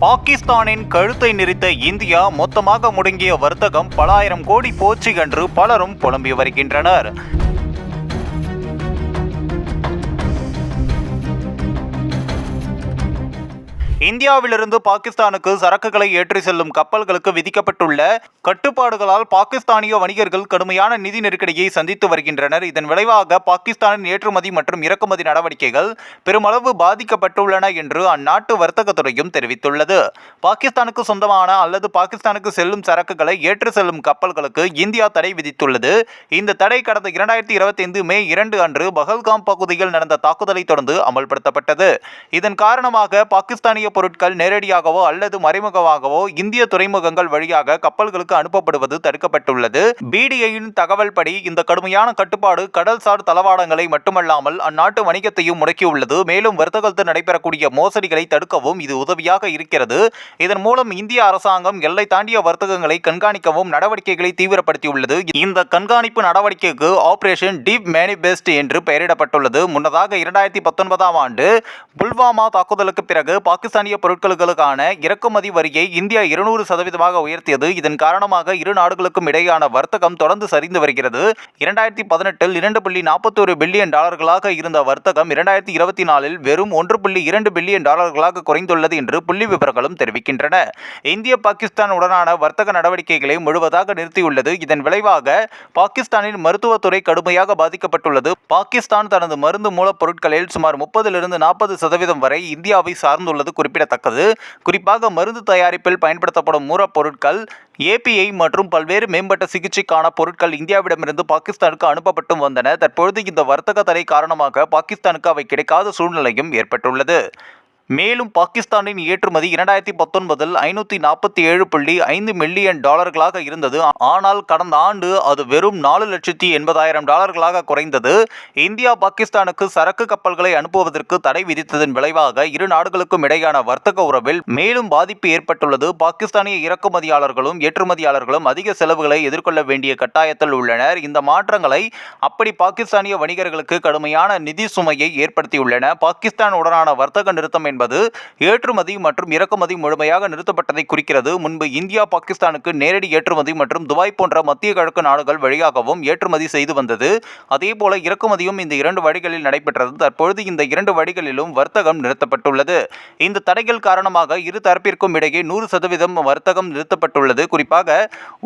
பாகிஸ்தானின் கழுத்தை நிறுத்த இந்தியா மொத்தமாக முடங்கிய வர்த்தகம் பல ஆயிரம் கோடி போச்சு என்று பலரும் புலம்பி வருகின்றனர். இந்தியாவிலிருந்து பாகிஸ்தானுக்கு சரக்குகளை ஏற்றி செல்லும் கப்பல்களுக்கு விதிக்கப்பட்டுள்ள கட்டுப்பாடுகளால் பாகிஸ்தானிய வணிகர்கள் கடுமையான நிதி நெருக்கடியை சந்தித்து வருகின்றனர். இதன் விளைவாக பாகிஸ்தானின் ஏற்றுமதி மற்றும் இறக்குமதி நடவடிக்கைகள் பெருமளவு பாதிக்கப்பட்டுள்ளன என்று அந்நாட்டு வர்த்தகத்துறையும் தெரிவித்துள்ளது. பாகிஸ்தானுக்கு சொந்தமான அல்லது பாகிஸ்தானுக்கு செல்லும் சரக்குகளை ஏற்றி செல்லும் கப்பல்களுக்கு இந்தியா தடை விதித்துள்ளது. இந்த தடை கடந்த இரண்டாயிரத்தி இருபத்தி ஐந்து மே இரண்டு அன்று பஹல்காம் பகுதியில் நடந்த தாக்குதலை தொடர்ந்து அமல்படுத்தப்பட்டது. இதன் காரணமாக பாகிஸ்தானிய பொருட்கள் நேரடியாகவோ அல்லது மறைமுகமாகவோ இந்திய துறைமுகங்கள் வழியாக கப்பல்களுக்கு அனுப்பப்படுவது தடுக்கப்பட்டுள்ளது. பிடிஐயின் தகவல் படி இந்த கடுமையான கட்டுப்பாடு கடல்சார் தளவாடங்களை மட்டுமல்லாமல் அந்நாட்டு வணிகத்தையும் முடக்கியுள்ளது. மேலும் வர்த்தகத்தில் நடைபெறக்கூடிய மோசடிகளை தடுக்கவும் இது உதவியாக இருக்கிறது. இதன் மூலம் இந்திய அரசாங்கம் எல்லை தாண்டிய வர்த்தகங்களை கண்காணிக்கவும் நடவடிக்கைகளை தீவிரப்படுத்தியுள்ளது. இந்த கண்காணிப்பு நடவடிக்கைக்கு ஆபரேஷன் டீப் மேனிபெஸ்ட் என்று பெயரிடப்பட்டுள்ளது. முன்னதாக இரண்டாயிரத்தி பத்தொன்பதாம் ஆண்டு புல்வாமா தாக்குதலுக்கு பிறகு பாகிஸ்தான் பிரித்தானிய பொருட்களுக்கான இறக்குமதி வரியை இந்தியா இருநூறு சதவீதமாக உயர்த்தியது. இதன் காரணமாக இரு நாடுகளுக்கும் இடையேயான வர்த்தகம் தொடர்ந்து சரிந்து வருகிறது. இரண்டாயிரத்தி பதினெட்டில் இரண்டு புள்ளி நாற்பத்தோரு பில்லியன் டாலர்களாக இருந்த வர்த்தகம் இரண்டாயிரத்தி இருபத்தி நாலில் வெறும் ஒன்று புள்ளி இரண்டு பில்லியன் டாலர்களாக குறைந்துள்ளது என்று புள்ளி விவரங்களும் தெரிவிக்கின்றன. இந்திய பாகிஸ்தான் உடனான வர்த்தக நடவடிக்கைகளை முழுவதாக நிறுத்தியுள்ளது. இதன் விளைவாக பாகிஸ்தானின் மருத்துவத்துறை கடுமையாக பாதிக்கப்பட்டுள்ளது. பாகிஸ்தான் தனது மருந்து மூலப்பொருட்களில் சுமார் முப்பதிலிருந்து நாற்பது சதவீதம் வரை இந்தியாவை சார்ந்துள்ளது குறிப்பிடத்தக்கது. குறிப்பாக மருந்து தயாரிப்பில் பயன்படுத்தப்படும் மூலப்பொருட்கள் ஏபிஐ மற்றும் பல்வேறு மேம்பட்ட சிகிச்சைக்கான பொருட்கள் இந்தியாவிடமிருந்து பாகிஸ்தானுக்கு அனுப்பப்பட்டு வந்தன. தற்பொழுது இந்த வர்த்தக தடை காரணமாக பாகிஸ்தானுக்கு அவை கிடைக்காத சூழ்நிலையும் ஏற்பட்டுள்ளது. மேலும் பாகிஸ்தானின் ஏற்றுமதி இரண்டாயிரத்தி பத்தொன்பதில் ஐநூற்றி நாற்பத்தி ஏழு புள்ளி ஐந்து மில்லியன் டாலர்களாக இருந்தது. ஆனால் கடந்த ஆண்டு அது வெறும் நாலு லட்சத்தி எண்பதாயிரம் டாலர்களாக குறைந்தது. இந்தியா பாகிஸ்தானுக்கு சரக்கு கப்பல்களை அனுப்புவதற்கு தடை விதித்ததன் விளைவாக இரு நாடுகளுக்கும் இடையான வர்த்தக உறவில் மேலும் பாதிப்பு ஏற்பட்டுள்ளது. பாகிஸ்தானிய இறக்குமதியாளர்களும் ஏற்றுமதியாளர்களும் அதிக செலவுகளை எதிர்கொள்ள வேண்டிய கட்டாயத்தில் உள்ளனர். இந்த மாற்றங்களை அப்படி பாகிஸ்தானிய வணிகர்களுக்கு கடுமையான நிதி சுமையை ஏற்படுத்தியுள்ளன. பாகிஸ்தான் உடனான வர்த்தக நிறுத்தம் என்பது ஏற்றுமதி மற்றும் இறக்குமதி முழுமையாக நிறுத்தப்பட்டதை குறிக்கிறது. முன்பு இந்தியா பாகிஸ்தானுக்கு நேரடி ஏற்றுமதி மற்றும் துபாய் போன்ற மத்திய கிழக்கு நாடுகள் வழியாகவும் ஏற்றுமதி செய்து வந்தது. அதேபோல இறக்குமதியும் இந்த இரண்டு வழிகளில் நடைபெற்றது. தற்பொழுது இந்த இரண்டு வழிகளிலும் வர்த்தகம் நிறுத்தப்பட்டுள்ளது. இந்த தடைகள் காரணமாக இரு தரப்பிற்கும் இடையே நூறு சதவீதம் வர்த்தகம் நிறுத்தப்பட்டுள்ளது. குறிப்பாக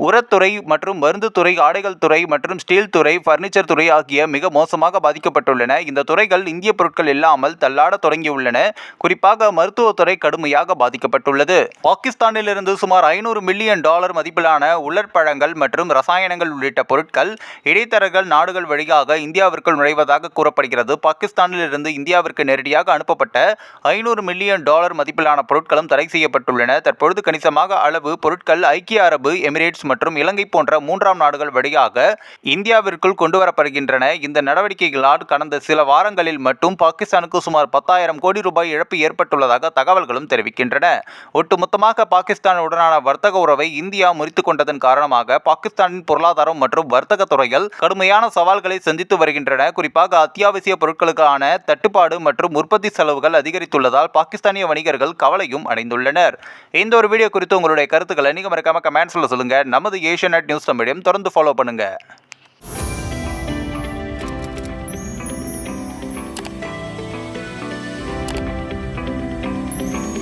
உரத்துறை மற்றும் மருந்து துறை ஆடைகள் துறை மற்றும் ஸ்டீல் துறை பர்னிச்சர் துறை ஆகிய மிக மோசமாக பாதிக்கப்பட்டுள்ளன. இந்த துறைகள் இந்திய பொருட்கள் இல்லாமல் தள்ளாட தொடங்கியுள்ளன. குறிப்பாக மருத்துவத்துறை கடுமையாக பாதிக்கப்பட்டுள்ளது. பாகிஸ்தானிலிருந்து சுமார் ஐநூறு மில்லியன் டாலர் மதிப்பிலான உலர்பழங்கள் மற்றும் ரசாயனங்கள் உள்ளிட்ட பொருட்கள் இடைத்தரகர்கள் நாடுகள் வழியாக இந்தியாவிற்குள் நுழைவதாக கூறப்படுகிறது. பாகிஸ்தானிலிருந்து இந்தியாவிற்கு நேரடியாக அனுப்பப்பட்ட ஐநூறு மில்லியன் டாலர் மதிப்பிலான பொருட்களும் தடை செய்யப்பட்டுள்ளன. தற்பொழுது கணிசமாக அளவு பொருட்கள் ஐக்கிய அரபு எமிரேட்ஸ் மற்றும் இலங்கை போன்ற மூன்றாம் நாடுகள் வழியாக இந்தியாவிற்குள் கொண்டுவரப்படுகின்றன. இந்த நடவடிக்கைகளால் கடந்த சில வாரங்களில் மட்டும் பாகிஸ்தானுக்கு சுமார் பத்தாயிரம் கோடி ரூபாய் இழப்பு ஏற்பட்டுள்ளதாக தகவல்களும் தெரிவிக்கின்றன. ஒட்டுமொத்தமாக பாகிஸ்தானுடனான வர்த்தக உறவை இந்தியா முறித்துக் கொண்டதன் காரணமாக பாகிஸ்தானின் பொருளாதாரம் மற்றும் வர்த்தக துறைகள் கடுமையான சவால்களை சந்தித்து வருகின்றன. குறிப்பாக அத்தியாவசிய பொருட்களுக்கான தட்டுப்பாடு மற்றும் உற்பத்தி செலவுகள் அதிகரித்துள்ளதால் பாகிஸ்தானிய வணிகர்கள் கவலையும் அடைந்துள்ளனர். இந்த ஒரு வீடியோ குறித்து உங்களுடைய கருத்துக்களை நீங்கள் மறக்காம கமெண்ட்ஸில் சொல்லுங்கள் நமது ஏஷியன் நியூஸ் தமிழையும் தொடர்ந்து ஃபாலோ பண்ணுங்கள்